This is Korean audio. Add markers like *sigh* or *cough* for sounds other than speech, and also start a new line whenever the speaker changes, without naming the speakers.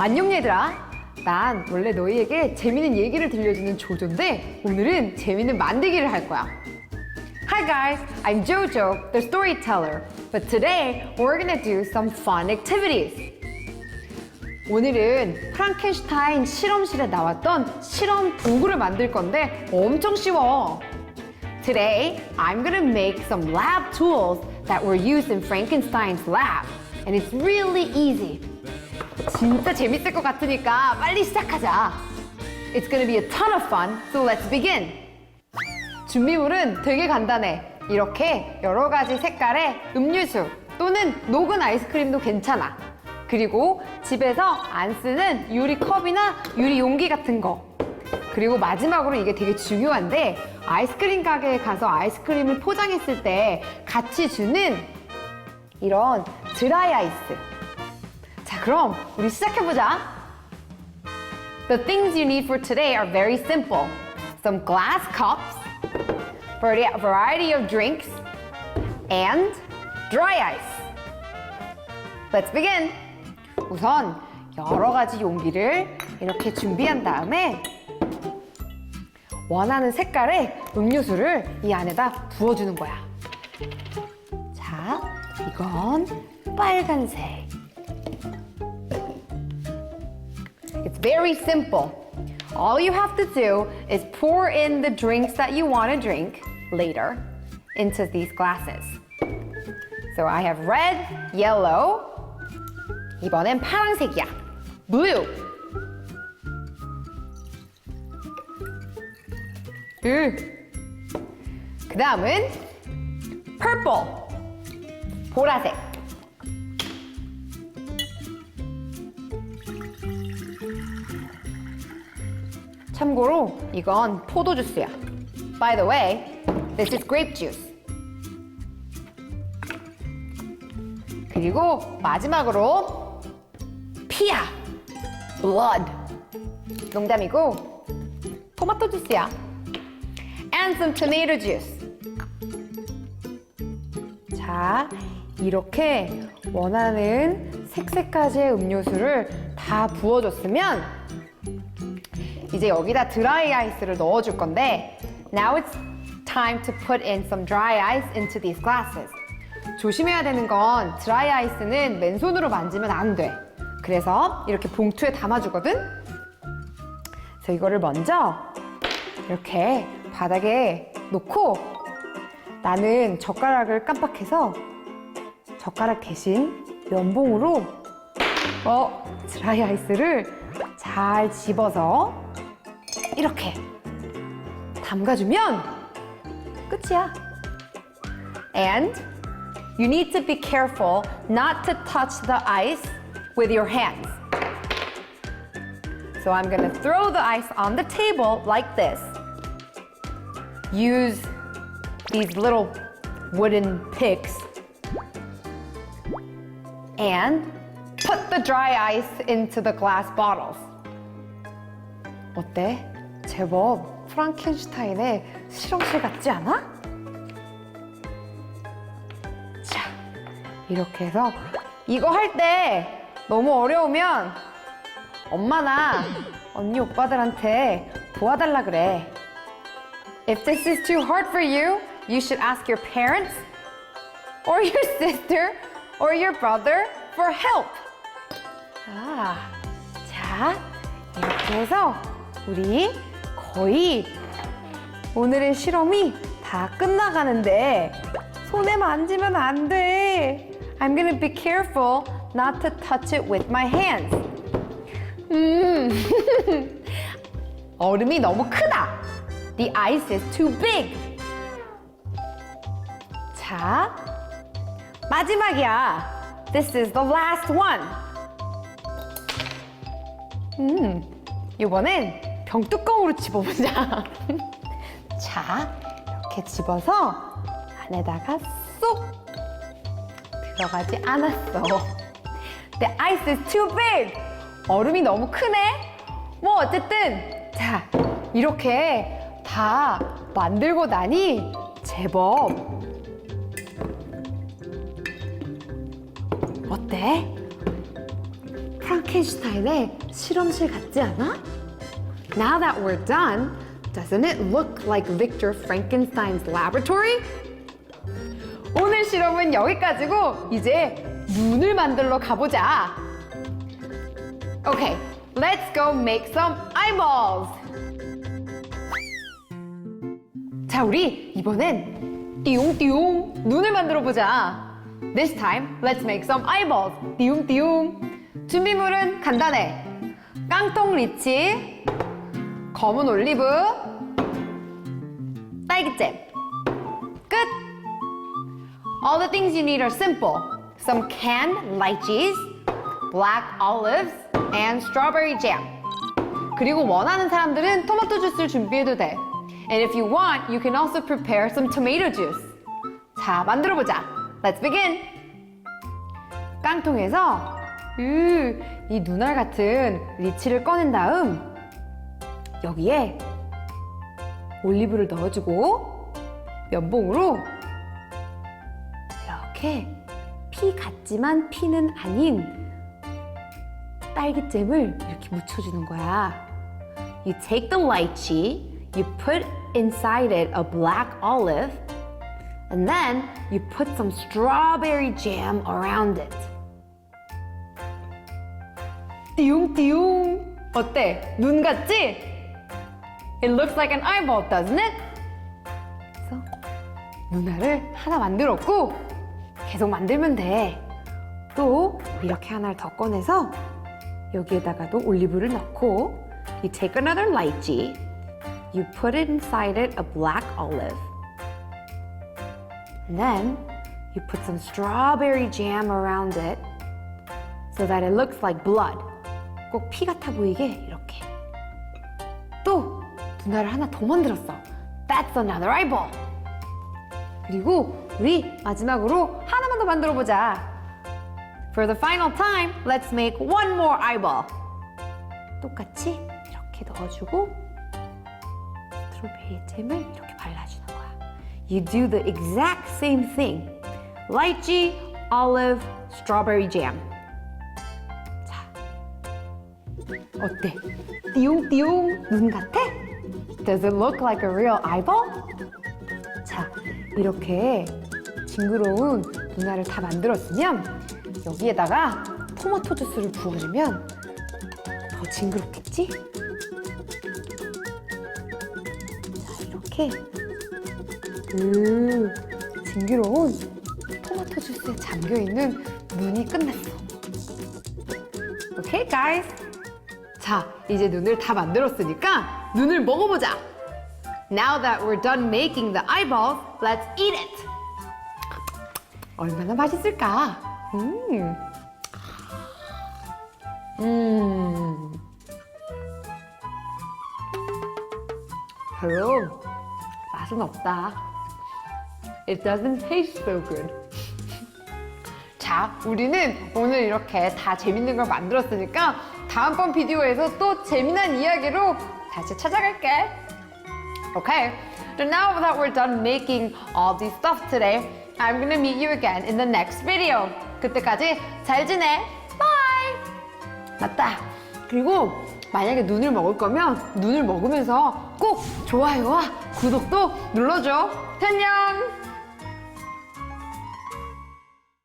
안녕 얘들아. 난 원래 너희에게 재밌는 얘기를 들려주는 조조인데 오늘은 재밌는 만들기를 할 거야. Hi guys, I'm Jojo, the storyteller. But today we're gonna do some fun activities. 오늘은 프랑켄슈타인 실험실에 나왔던 실험 도구를 만들 건데 엄청 쉬워. Today, I'm gonna make some lab tools that were used in Frankenstein's lab. And it's really easy. 진짜 재밌을 것 같으니까 빨리 시작하자. It's gonna be a ton of fun, so let's begin. 준비물은 되게 간단해. 이렇게 여러 가지 색깔의 음료수 또는 녹은 아이스크림도 괜찮아. 그리고 집에서 안 쓰는 유리 컵이나 유리 용기 같은 거. 그리고 마지막으로 이게 되게 중요한데 아이스크림 가게에 가서 아이스크림을 포장했을 때 같이 주는 이런 드라이 아이스. 자, 그럼 우리 시작해보자. The things you need for today are very simple. Some glass cups, for a variety of drinks, and dry ice. Let's begin. 우선 여러 가지 용기를 이렇게 준비한 다음에 원하는 색깔의 음료수를 이 안에다 부어주는 거야. 자, 이건 빨간색. very simple. All you have to do is pour in the drinks that you want to drink later into these glasses. So I have red, yellow. 이번엔 파란색이야. Blue. 으. 그 다음은 purple. 보라색. 참고로 이건 포도 주스야. By the way, this is grape juice. 그리고 마지막으로 피야. blood. 농담이고 토마토 주스야. and some tomato juice. 자, 이렇게 원하는 색색까지의 음료수를 다 부어줬으면 이제 여기다 드라이 아이스를 넣어줄 건데 Now it's time to put in some dry ice into these glasses. 조심해야 되는 건 드라이 아이스는 맨손으로 만지면 안 돼. 그래서 이렇게 봉투에 담아주거든. 그래서 이거를 먼저 이렇게 바닥에 놓고 나는 젓가락을 깜빡해서 젓가락 대신 면봉으로 어 드라이 아이스를 잘 집어서 이렇게 담가주면 끝이야. And you need to be careful not to touch the ice with your hands. So I'm gonna throw the ice on the table like this. Use these little wooden picks and put the dry ice into the glass bottles. 어때? 제법 프랑켄슈타인의 실험실 같지 않아? 자, 이렇게 해서 이거 할 때 너무 어려우면 엄마나 언니 오빠들한테 도와달라 그래. If this is too hard for you, you should ask your parents or your sister or your brother for help. 아, 자, 이렇게 해서 우리 거의 오늘의 실험이 다 끝나가는데 손에 만지면 안 돼. I'm gonna be careful not to touch it with my hands. 음, 얼음이 너무 크다. The ice is too big. 자, 마지막이야. This is the last one. 음, 이번엔 병뚜껑으로 집어보자. *laughs* 자, 이렇게 집어서 안에다가 쏙 들어가지 않았어. The ice is too big. 얼음이 너무 크네. 뭐 어쨌든 자 이렇게 다 만들고 나니 제법 어때? 프랑켄슈타인의 실험실 같지 않아? Now that we're done, doesn't it look like Victor Frankenstein's laboratory? 오늘 실험은 여기까지고 이제 눈을 만들러 가보자. Okay, let's go make some eyeballs. 자, 우리 이번엔 띠용띠용 눈을 만들어 보자. This time, let's make some eyeballs. 띠용띠용. 준비물은 간단해. 깡통 리치, 검은 올리브, 딸기잼. 끝! All the things you need are simple. Some canned lychees, black olives, and strawberry jam. 그리고 원하는 사람들은 토마토 주스를 준비해도 돼. And if you want, you can also prepare some tomato juice. 자, 만들어 보자. Let's begin. 깡통에서 으, 이 눈알 같은 리치를 꺼낸 다음 여기에 올리브를 넣어주고 면봉으로 이렇게 피 같지만 피는 아닌 딸기잼을 이렇게 묻혀주는 거야. You take the lychee, you put inside it a black olive, and then you put some strawberry jam around it. 띠용띠용. 어때? 눈 같지? It looks like an eyeball, doesn't it? 그래서 눈알을 하나 만들었고 계속 만들면 돼. 또 이렇게 하나를 더 꺼내서 여기에다가도 올리브를 넣고 You take another lychee, you put inside it a black olive, and then you put some strawberry jam around it so that it looks like blood. 꼭 피 같아 보이게 이렇게. 또 눈알을 하나 더 만들었어. That's another eyeball. 그리고 우리 마지막으로 하나만 더 만들어 보자. For the final time, let's make one more eyeball. 똑같이 이렇게 넣어주고 스트로베리 잼을 이렇게 발라주는 거야. You do the exact same thing. Lychee, olive, strawberry jam. 자, 어때? 띠용띠용 눈 같아? Does it look like a real eyeball? 자, 이렇게 징그러운 눈알을 다 만들었으면 여기에다가 토마토 주스를 부어주면 더 징그럽겠지? 자, 이렇게 그 징그러운 토마토 주스에 잠겨있는 눈이 끝났어. 오케이, guys? 자, 이제 눈을 다 만들었으니까 눈을 먹어보자. Now that we're done making the eyeballs, let's eat it. 얼마나 맛있을까? 음. 음. 별로 맛은 없다. It doesn't taste so good. 자, 우리는 오늘 이렇게 다 재밌는 걸 만들었으니까 다음번 비디오에서 또 재미난 이야기로 다시 찾아갈게. Okay, so now that we're done making all these stuff today, I'm gonna meet you again in the next video. 그때까지 잘 지내. Bye! 맞다. 그리고 만약에 눈을 먹을 거면 눈을 먹으면서 꼭 좋아요와 구독도 눌러줘. 안녕!